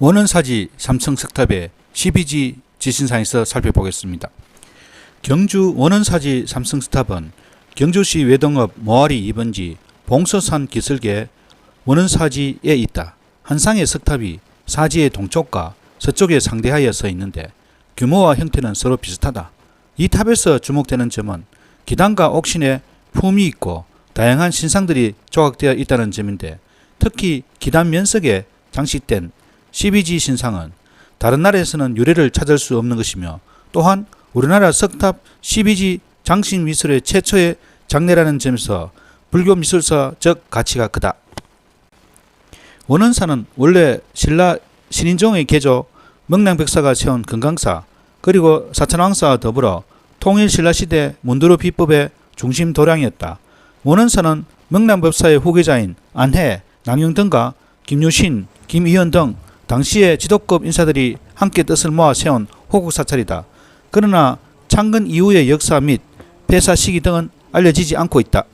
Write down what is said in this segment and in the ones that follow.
원원사지 삼성 석탑의 12지 지신상에서 살펴보겠습니다. 경주 원원사지 삼성 석탑은 경주시 외동읍 모아리 2번지 봉서산 기슭의 원원사지에 있다. 한 쌍의 석탑이 사지의 동쪽과 서쪽에 상대하여 서 있는데 규모와 형태는 서로 비슷하다. 이 탑에서 주목되는 점은 기단과 옥신에 품이 있고 다양한 신상들이 조각되어 있다는 점인데 특히 기단 면석에 장식된 12지 신상은 다른 나라에서는 유래를 찾을 수 없는 것이며 또한 우리나라 석탑 12지 장식 미술의 최초의 장례라는 점에서 불교 미술사적 가치가 크다. 원원사는 원래 신라 신인종의 개조 명량백사가 세운 금강사 그리고 사천왕사와 더불어 통일 신라시대 문두루 비법의 중심 도량이었다. 원원사는 명량법사의 후계자인 안해, 남영 등과 김유신, 김이현 등 당시의 지도급 인사들이 함께 뜻을 모아 세운 호국 사찰이다. 그러나 창건 이후의 역사 및 폐사 시기 등은 알려지지 않고 있다.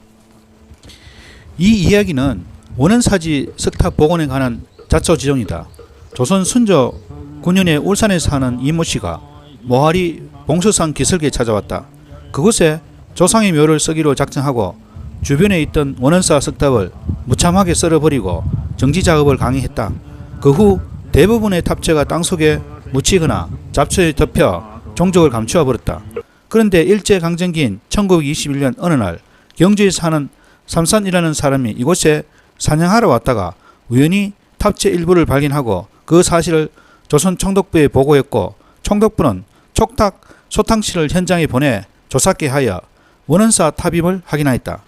이 이야기는 원원사지 석탑 복원에 관한 자초 지종이다. 조선 순조 9년에 울산에 사는 이모 씨가 모하리 봉서산 기슭에 찾아왔다. 그곳에 조상의 묘를 쓰기로 작정하고 주변에 있던 원원사 석탑을 무참하게 썰어버리고 정지 작업을 강행했다. 그 후 대부분의 탑재가 땅속에 묻히거나 잡초에 덮여 종적을 감추어 버렸다. 그런데 일제 강점기인 1921년 어느 날 경주에 사는 삼산이라는 사람이 이곳에 사냥하러 왔다가 우연히 탑재 일부를 발견하고 그 사실을 조선 총독부에 보고했고 총독부는 촉탁 소탕씨를 현장에 보내 조사케 하여 원원사 탑임을 확인하였다.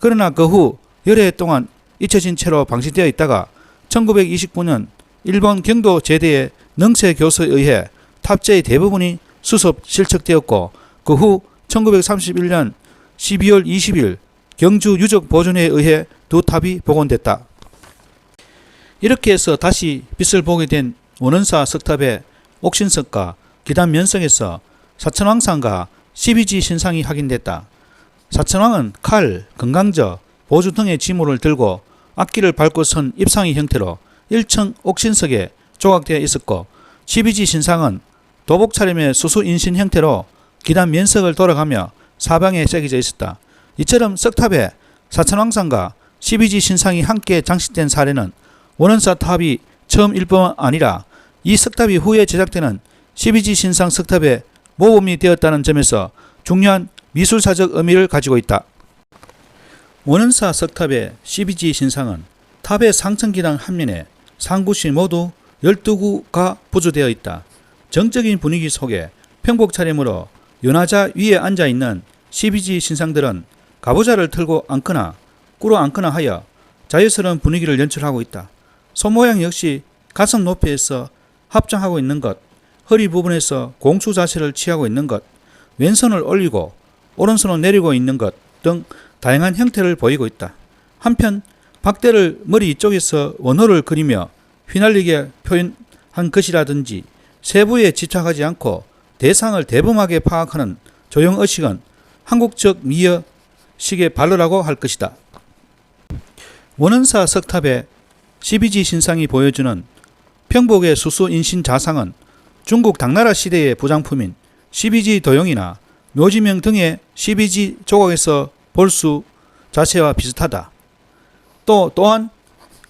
그러나 그후해 동안 잊혀진 채로 방치되어 있다가 1929년 일본 경도 제대의 능세 교수에 의해 탑재의 대부분이 수습 실측되었고 그 후 1931년 12월 20일 경주 유적 보존회에 의해 두 탑이 복원됐다. 이렇게 해서 다시 빛을 보게 된 원원사 석탑의 옥신석과 기단 면석에서 사천왕상과 12지 신상이 확인됐다. 사천왕은 칼, 건강저, 보주 등의 지물을 들고 악기를 밟고 선 입상의 형태로 1층 옥신석에 조각되어 있었고 12지 신상은 도복 차림의 수수 인신 형태로 기단 면석을 돌아가며 사방에 새겨져 있었다. 이처럼 석탑에 사천왕상과 12지 신상이 함께 장식된 사례는 원원사 탑이 처음 일 뿐 아니라 이 석탑이 후에 제작되는 12지 신상 석탑의 모범이 되었다는 점에서 중요한 미술사적 의미를 가지고 있다. 원원사 석탑의 12지 신상은 탑의 상층기단 한 면에 상구시 모두 12구가 부조되어 있다. 정적인 분위기 속에 평복 차림으로 연하자 위에 앉아 있는 12지 신상들은 가보자를 틀고 앉거나 꿇어 앉거나 하여 자유스러운 분위기를 연출하고 있다. 손모양 역시 가슴 높이에서 합장하고 있는 것, 허리 부분에서 공수 자세를 취하고 있는 것, 왼손을 올리고 오른손을 내리고 있는 것 등 다양한 형태를 보이고 있다. 한편 박대를 머리 이쪽에서 원호를 그리며 휘날리게 표현한 것이라든지 세부에 집착하지 않고 대상을 대범하게 파악하는 조형의식은 한국적 미여식의 발로라고 할 것이다. 원원사 석탑의 12지 신상이 보여주는 평복의 수수 인신 자상은 중국 당나라 시대의 부장품인 12지 도형이나 묘지명 등의 12지 조각에서 볼 수 자체와 비슷하다. 또 또한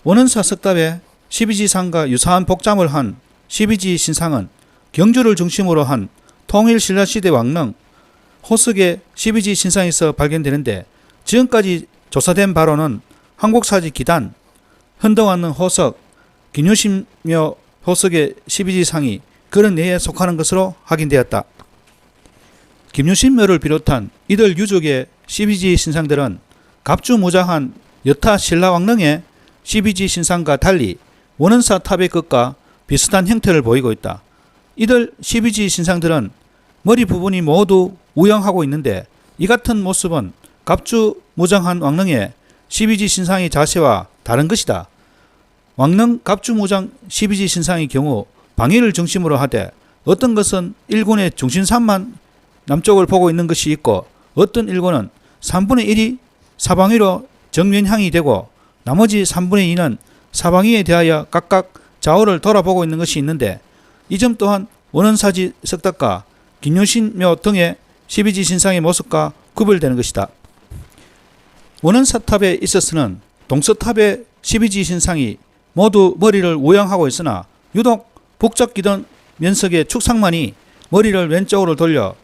원원사 석탑의 12지상과 유사한 복장을 한 12지 신상은 경주를 중심으로 한 통일 신라시대 왕릉 호석의 12지 신상에서 발견되는데 지금까지 조사된 바로는 한국사지 기단, 현덕왕릉 호석, 기묘신묘 호석의 12지 상이 그런 내에 속하는 것으로 확인되었다. 김유신묘를 비롯한 이들 유족의 12지 신상들은 갑주무장한 여타 신라 왕릉의 12지 신상과 달리 원원사 탑의 것과 비슷한 형태를 보이고 있다. 이들 12지 신상들은 머리 부분이 모두 우영하고 있는데 이 같은 모습은 갑주 무장한 왕릉의 12지 신상의 자세와 다른 것이다. 왕릉 갑주 무장 12지 신상의 경우 방위를 중심으로 하되 어떤 것은 일군의 중심산만 남쪽을 보고 있는 것이 있고 어떤 일군은 3분의 1이 사방위로 정면향이 되고 나머지 3분의 2는 사방위에 대하여 각각 좌우를 돌아보고 있는 것이 있는데 이 점 또한 원원사지 석탑과 김유신묘 등의 12지 신상의 모습과 구별되는 것이다. 원원사탑에 있어서는 동서탑의 12지 신상이 모두 머리를 우양하고 있으나 유독 북쪽 기던 면석의 축상만이 머리를 왼쪽으로 돌려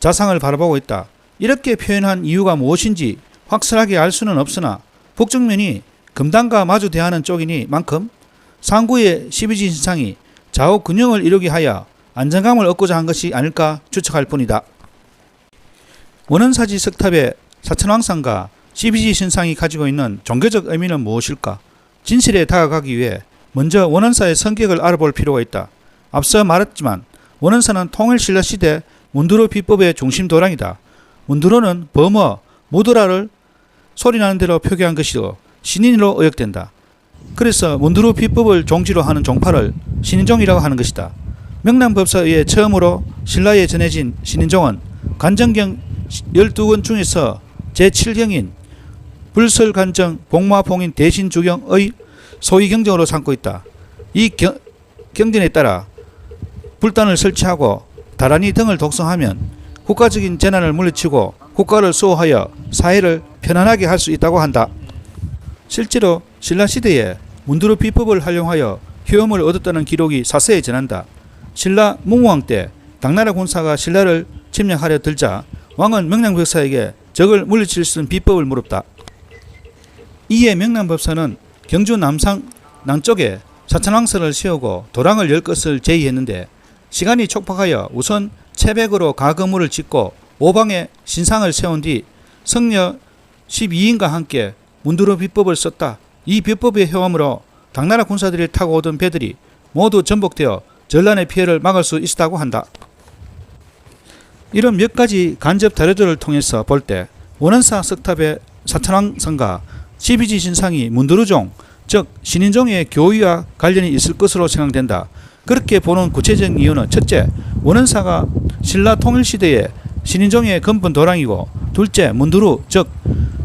자상을 바라보고 있다. 이렇게 표현한 이유가 무엇인지 확실하게 알 수는 없으나 북쪽면이 금단과 마주 대하는 쪽이니 만큼 상구의 12지 신상이 좌우 균형을 이루게 하여 안정감을 얻고자 한 것이 아닐까 추측할 뿐이다. 원원사지 석탑의 사천왕상과 12지 신상이 가지고 있는 종교적 의미는 무엇일까? 진실에 다가가기 위해 먼저 원원사의 성격을 알아볼 필요가 있다. 앞서 말했지만 원원사는 통일신라 시대 문두로 비법의 중심 도량이다. 문두로는 범어, 무드라를 소리 나는 대로 표기한 것이고 신인으로 의역된다. 그래서 문두로 비법을 종지로 하는 종파를 신인종이라고 하는 것이다. 명랑법사에 의해 처음으로 신라에 전해진 신인종은 간정경 12권 중에서 제7경인 불설간정 복마봉인 대신주경의 소위 경정으로 삼고 있다. 이 경, 경전에 따라 불단을 설치하고 다란이 등을 독성하면 국가적인 재난을 물리치고 국가를 수호하여 사회를 편안하게 할 수 있다고 한다. 실제로 신라 시대에 문두루 비법을 활용하여 효험을 얻었다는 기록이 사서에 전한다. 신라 문무왕 때 당나라 군사가 신라를 침략하려 들자 왕은 명랑법사에게 적을 물리칠 수 있는 비법을 물었다. 이에 명랑법사는 경주 남상 남쪽에 사천왕설을 세우고 도랑을 열 것을 제의했는데 시간이 촉박하여 우선 채백으로 가거물을 짓고 오방에 신상을 세운 뒤 성녀 12인과 함께 문두로 비법을 썼다. 이 비법의 효험으로 당나라 군사들이 타고 오던 배들이 모두 전복되어 전란의 피해를 막을 수 있었다고 한다. 이런 몇 가지 간접 자료들을 통해서 볼 때 원원사 석탑의 사천왕성과 12지 신상이 문두루종 즉 신인종의 교위와 관련이 있을 것으로 생각된다. 그렇게 보는 구체적인 이유는 첫째, 원원사가 신라 통일시대에 신인종의 근본 도랑이고 둘째, 문두루 즉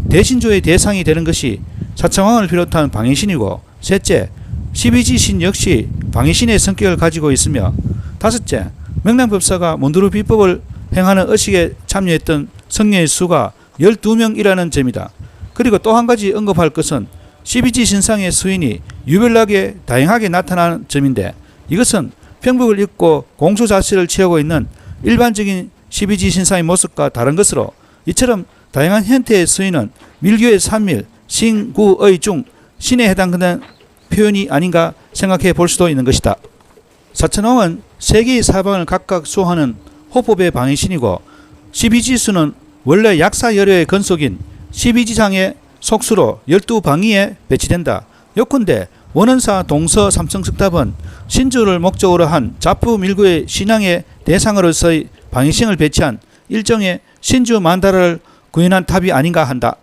대신조의 대상이 되는 것이 사천왕을 비롯한 방해신이고 셋째, 12지 신 역시 방해신의 성격을 가지고 있으며 다섯째, 명랑법사가 문두루 비법을 행하는 의식에 참여했던 성녀의 수가 12명이라는 점이다. 그리고 또 한 가지 언급할 것은 12지 신상의 수인이 유별나게 다양하게 나타나는 점인데 이것은 평복을 입고 공수자실을 취하고 있는 일반적인 12지 신상의 모습과 다른 것으로 이처럼 다양한 형태의 수인은 밀교의 산밀, 신구의 중 신에 해당하는 표현이 아닌가 생각해 볼 수도 있는 것이다. 사천왕은 세 개의 사방을 각각 수호하는 호법의 방해신이고 12지수는 원래 약사열의 근속인 12지상의 속수로 12방위에 배치된다. 요컨대 원원사 동서 삼성석탑은 신주를 목적으로 한 자프 밀구의 신앙의 대상으로서의 방위신을 배치한 일종의 신주 만다라 를 구현한 탑이 아닌가 한다.